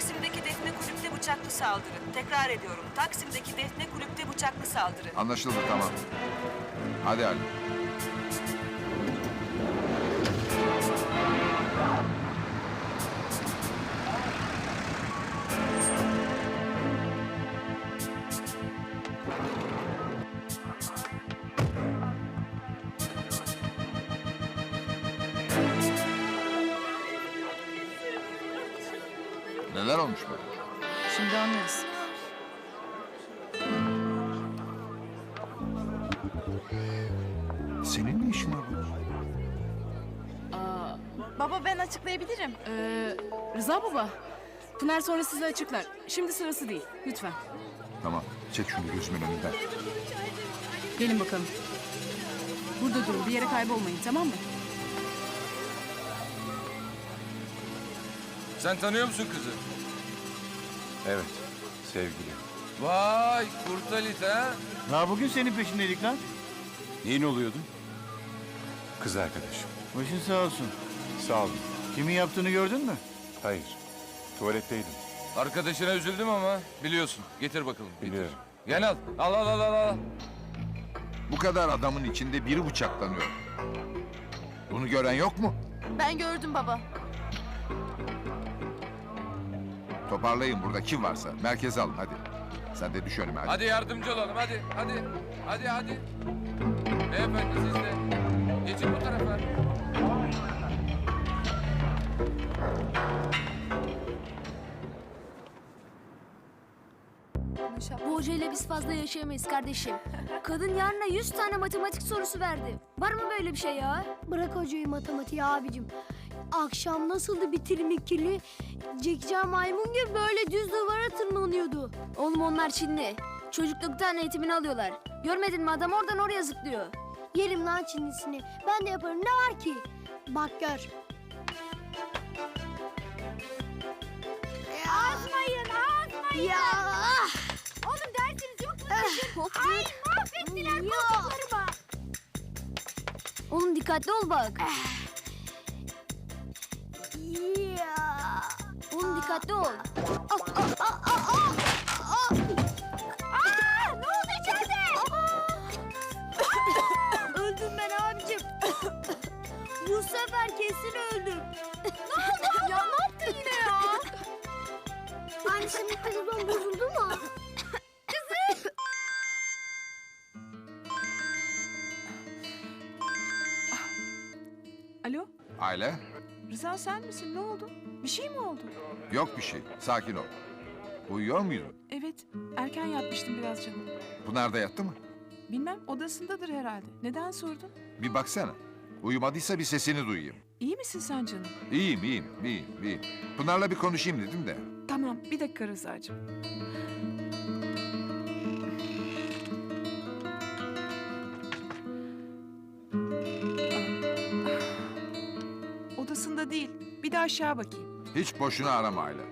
Taksim'deki Defne Kulüp'te bıçaklı saldırı. Tekrar ediyorum. Taksim'deki Defne Kulüp'te bıçaklı saldırı. Anlaşıldı tamam. Hadi Ali. Neler olmuş böyle? Şimdi anlarız. Senin ne işin var burada? Baba ben açıklayabilirim. Ee, Rıza baba. Pınar sonra size açıklar. Şimdi sırası değil. Lütfen. Tamam, çek şunu gözümün önünden. Gelin bakalım. Burada durun. Bir yere kaybolmayın tamam mı? Sen tanıyor musun kızı? Evet, sevgili. Vay Kurtalit ha? Ya bugün senin peşindeydik lan. Neyin oluyordu? Kız arkadaşım. Başın sağ olsun. Sağ olun. Kimin yaptığını gördün mü? Hayır, tuvaletteydim. Arkadaşına üzüldüm ama biliyorsun. Getir bakalım. getir. Biliyorum. Gel al. Al al al al. al. Bu kadar adamın içinde biri bıçaklanıyor. Bunu gören yok mu? Ben gördüm baba. Toparlayın burada kim varsa. Merkeze alın hadi. Sen de düş önüme hadi. Hadi yardımcı olalım hadi. Hadi. Hadi hadi. Beyefendi siz de. Geçin bu tarafa. Bu hocayla biz fazla yaşayamayız kardeşim. Kadın yarına 100 tane matematik sorusu verdi. Var mı böyle bir şey ya? Bırak hocayı matematiği abicim. Akşam nasıldı bitirim ikili? Zekca maymun gibi böyle düz duvara tırmanıyordu. Oğlum onlar Çinli. Çocukluktan eğitimini alıyorlar. Görmedin mi adam oradan oraya zıplıyor. Yerim lan Çinlisini. Ben de yaparım ne var ki? Bak gör. Azmayın azmayın. Ya. Oğlum dersiniz yok mu? Ay mahvettiler koltuklarımı. Oğlum dikkatli ol bak. Ya. Oğlum dikkatli ol. Ne oldu içeride? öldüm ben abicim. Bu sefer kesin öldüm. ne oldu? Ya ne yaptın yine ya? Anne senin televizyon bozuldu mu? Alo? Aile? Rıza sen misin? Ne oldu? Bir şey mi oldu? Yok bir şey. Sakin ol. Uyuyor muydun? Evet. Erken yatmıştım biraz canım. Pınar da yattı mı? Bilmem odasındadır herhalde. Neden sordun? Bir baksana. Uyumadıysa bir sesini duyayım. İyi misin sen canım? İyiyim, iyiyim, iyiyim, iyiyim. Pınar'la bir konuşayım dedim de. Tamam bir dakika Rıza'cığım. Değil. Bir de aşağı bakayım. Hiç boşuna arama Aile.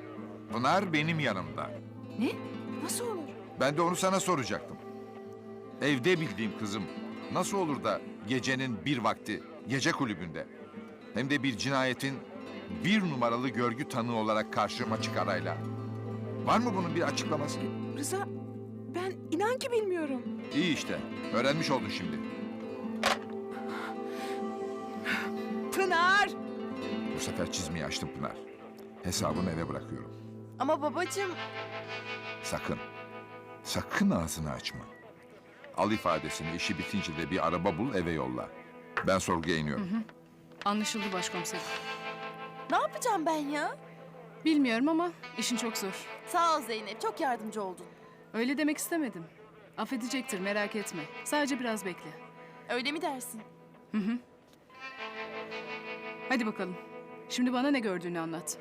Pınar benim yanımda. Ne? Nasıl olur? Ben de onu sana soracaktım. Evde bildiğim kızım. Nasıl olur da gecenin bir vakti gece kulübünde hem de bir cinayetin bir numaralı görgü tanığı olarak karşıma çıkar Ayla? Var mı bunun bir açıklaması? Rıza ben inan ki bilmiyorum. İyi işte. Öğrenmiş oldun şimdi. Bu sefer çizmeyi açtım Pınar. Hesabını eve bırakıyorum. Ama babacığım Sakın. Sakın ağzını açma. Al ifadesini işi bitince de bir araba bul eve yolla. Ben sorguya iniyorum. Anlaşıldı başkomiserim. ne yapacağım ben ya? Bilmiyorum ama işin çok zor. Sağ ol Zeynep çok yardımcı oldun. Öyle demek istemedim. Affedecektir merak etme. Sadece biraz bekle. Öyle mi dersin? Hadi bakalım. Şimdi bana ne gördüğünü anlat.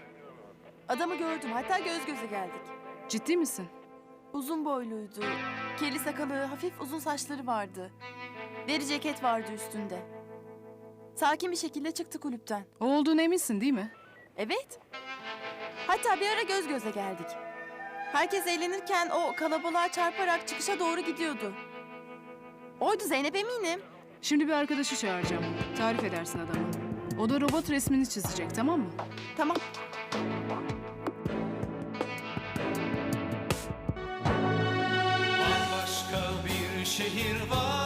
Adamı gördüm hatta göz göze geldik. Ciddi misin? Uzun boyluydu. Keli sakalı, hafif uzun saçları vardı. Deri ceket vardı üstünde. Sakin bir şekilde çıktı kulüpten. O olduğuna eminsin değil mi? Evet. Hatta bir ara göz göze geldik. Herkes eğlenirken o kalabalığa çarparak çıkışa doğru gidiyordu. Oydu Zeynep eminim. Şimdi bir arkadaşı çağıracağım. Tarif edersin adamı. O da robot resmini çizecek tamam mı? Tamam. Başka bir şehir var.